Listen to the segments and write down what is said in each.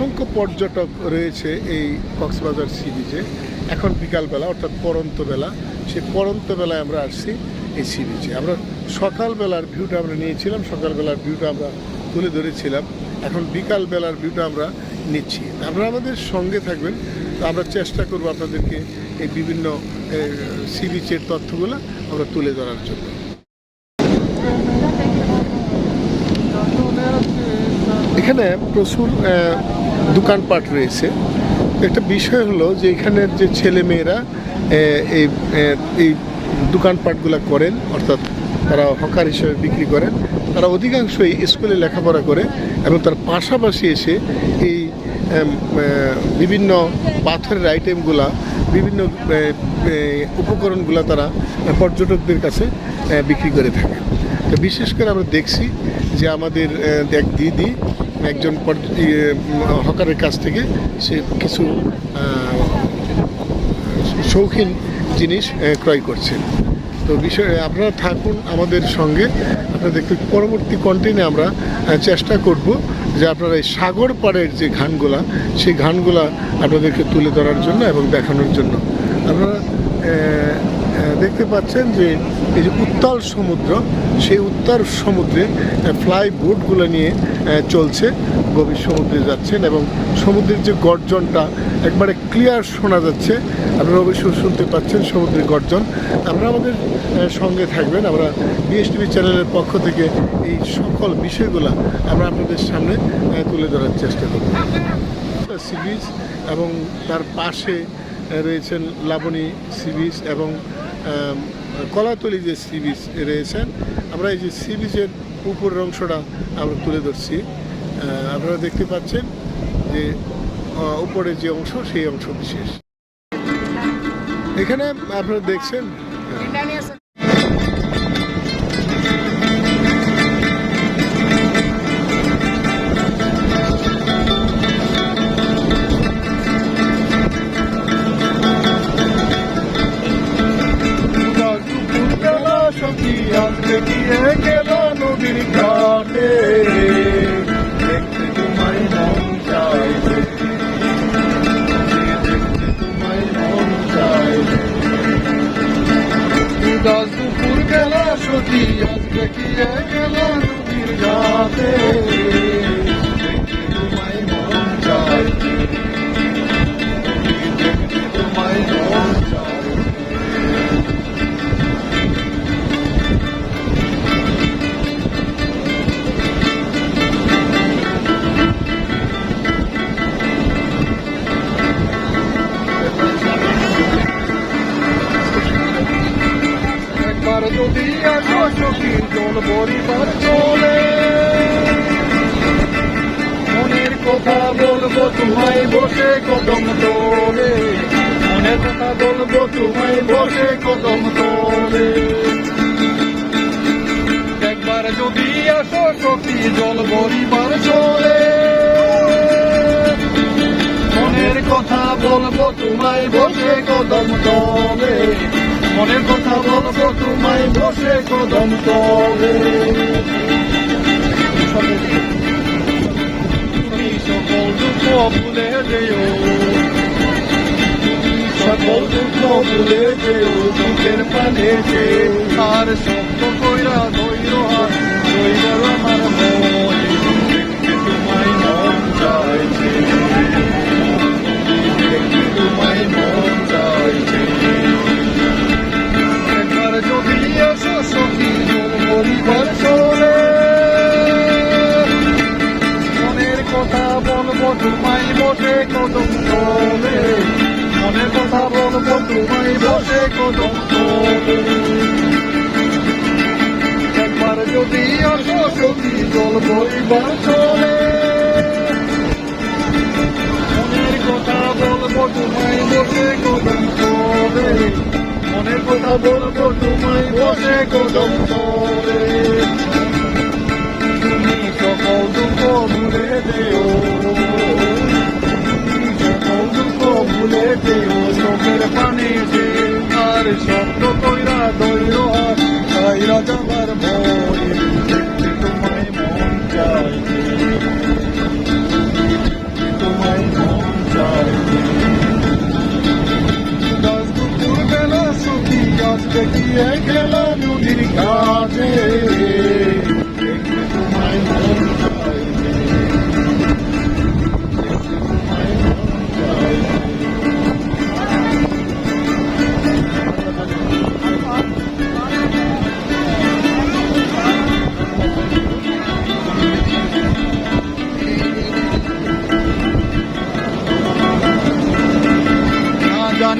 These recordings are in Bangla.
অসংখ্য পর্যটক রয়েছে এই কক্সবাজার সি বিচে এখন বিকালবেলা, অর্থাৎ পরন্ত বেলা সেই পরন্ত বেলায় আমরা আসছি এই সি বিচে আমরা সকালবেলার ভিউটা আমরা নিয়েছিলাম, সকালবেলার ভিউটা আমরা তুলে ধরেছিলাম। এখন বিকালবেলার ভিউটা আমরা নিচ্ছি। আপনারা আমাদের সঙ্গে থাকবেন, তো আমরা চেষ্টা করব আপনাদেরকে এই বিভিন্ন সি বিচের তথ্যগুলো আমরা তুলে ধরার জন্য। এখানে প্রচুর দোকানপাট রয়েছে। একটা বিষয় হলো যে এখানের যে ছেলে মেয়েরা এই এই দোকানপাটগুলো করেন, অর্থাৎ তারা হকার হিসেবে বিক্রি করেন, তারা অধিকাংশই স্কুলে লেখাপড়া করে এবং তার পাশাপাশি এসে এই বিভিন্ন পাথরের আইটেমগুলা, বিভিন্ন উপকরণগুলা তারা পর্যটকদের কাছে বিক্রি করে থাকে। তো বিশেষ করে আমরা দেখছি যে আমাদের এক দিদি একজন ইয়ে, হকারের কাছ থেকে সে কিছু শৌখিন জিনিস ক্রয় করছেন তো বিষয়ে আপনারা থাকুন আমাদের সঙ্গে। আপনাদেরকে পরবর্তী কন্টেন্টে আমরা চেষ্টা করব যে আপনারা এই সাগর পাড়ের যে ঘানগুলা সেই ঘানগুলা আপনাদেরকে তুলে ধরার জন্য এবং দেখানোর জন্য। আপনারা দেখতে পাচ্ছেন যে এই যে উত্তাল সমুদ্র, সেই উত্তাল সমুদ্রে ফ্লাই বোটগুলো নিয়ে চলছে, গভীর সমুদ্রে যাচ্ছেন এবং সমুদ্রের যে গর্জনটা একবারে ক্লিয়ার শোনা যাচ্ছে। আপনারা অবশ্যই শুনতে পাচ্ছেন সমুদ্রের গর্জন। আপনারা আমাদের সঙ্গে থাকবেন। আমরা বিএসটিভি চ্যানেলের পক্ষ থেকে এই সকল বিষয়গুলো আমরা আপনাদের সামনে তুলে ধরার চেষ্টা করব। সি এবং তার পাশে রয়েছেন লাবণী সি বিচ এবং কলাতলি যে সি বিচ রয়েছেন আমরা এই যে সি বিচের উপরের অংশটা আমরা তুলে ধরছি। আপনারা দেখতে পাচ্ছেন যে আহ, উপরে যে অংশ সেই অংশ বিশেষ এখানে আপনারা দেখছেন সতী আজকে কি গেল নদীর ঘাটে দেখতে তোমায় মন দেখতে তোমায় মন চাইছে একবার যদি আসো সখী জল পরিবার চলে মনের কথা বলব তোমায় বসে কদম তোলে। মনের কথা বলব তোমায় বসে কদম তোলে। একবার যদি আসো সখী জল পরিবার চলে। মনের কথা বলব তোমায় বসে কদম তলে। মনের কথা বলব, তোমায় বসে কদম তবে তুমি সকল দুঃখ ভুলে যেও। সকল দুঃখ ভুলে যেও চোখের পানে যে আর সত্য কইরা একবার যদি আসো, সখী জল পরিবার চলে। মনের কথা বলব, তোমায় বসে কদম মনের কথা বলব, তোমায় বসে কদম তোলে। তুমি সকল দুঃখ ভুলে যেও। সকল শব্দ মন চায় তোমায় মন চায় সুখী আজকে গিয়ে গেলাম নদীর কাজে দেখতে তোমায়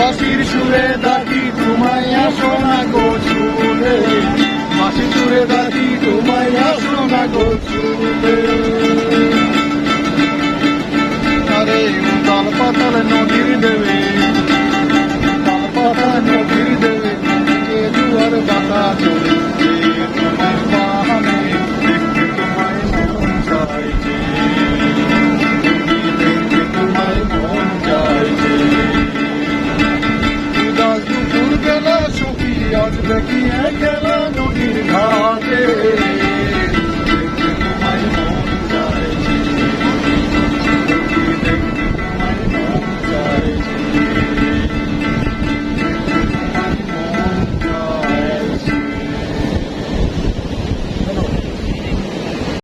বাসির সুরে ডাকি, তোমায় আসো না গো ছুটে বাসির সুরে ডাকি, তোমায় আসো না গো ছুটে আরে পাতাল নদীর দেবে